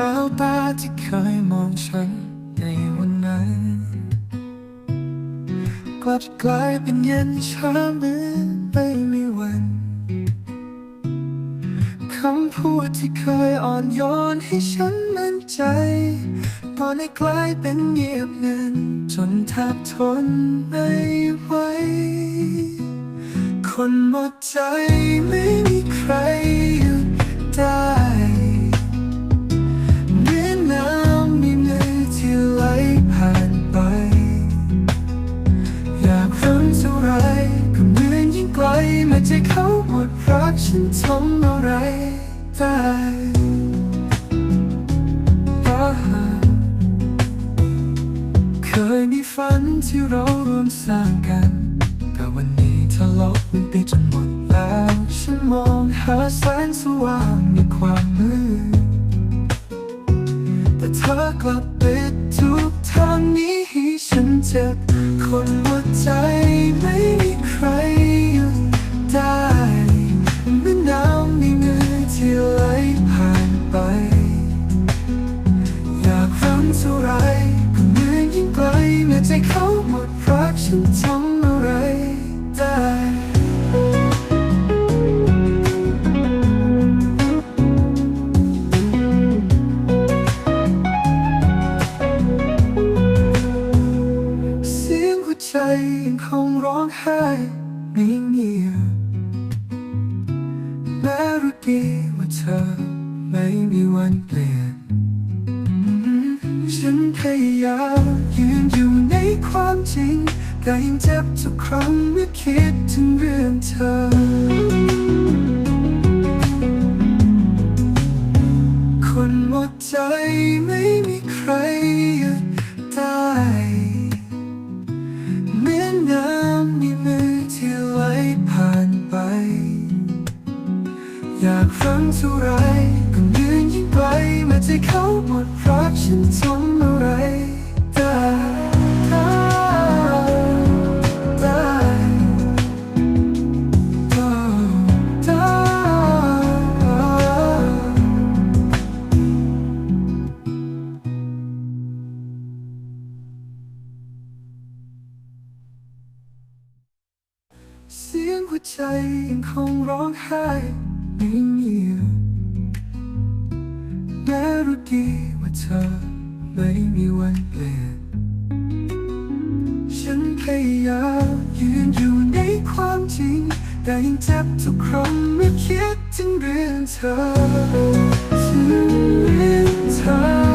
แววตาที่เคยมองฉันในวันนั้น กลับกลายเป็นเย็นชาเหมือนไม่มีวันคำพูดที่เคยอ่อนโยนให้ฉันมั่นใจตอนนี้กลายเป็นเงียบเงันจนแทบทนไม่ไหว คนหมดใจไม่มีใครหยุดได้ แม้ใจเขาหมดรักฉันทำอะไรได้อ่าเคยมีฝันที่เราร่วมสร้างกัน แต่วันนี้ทะเลาะมันไปจนหมดแล้ว ฉันมองหาแสงสว่างในความมืดแต่เธอกลับปิดทุกทางนี้ให้ฉันเจ็บคนหัวใจไม่มีใคร ทำอะไรได้เสียงหัวใจยังคงร้องไห้ไม่เงียบแม้รู้ดีว่าเธอไม่มีวันเปลี่ยน ฉันพยายามยืนอยู่ในความจริง แต่ยังเจ็บทุกครั้งเมื่อคิดถึงเรื่องเธอ คนหมดใจไม่มีใครหยุดได้เหมือนน้ำในมือที่ไหลผ่านไป อยากฟังเท่าไรก็ยืนยิ่งไกลเมื่อใจเขาหมดรักฉันทำอะไร เสียงหัวใจยังคงร้องไห้ไม่เงียบแม้รู้ดีว่าเธอไม่มีวันเปลี่ยน ฉันพยายามยืนอยู่ในความจริง แต่ยังเจ็บทุกครั้งเมื่อคิดถึงเรื่องเธอถึงเรื่องเธอ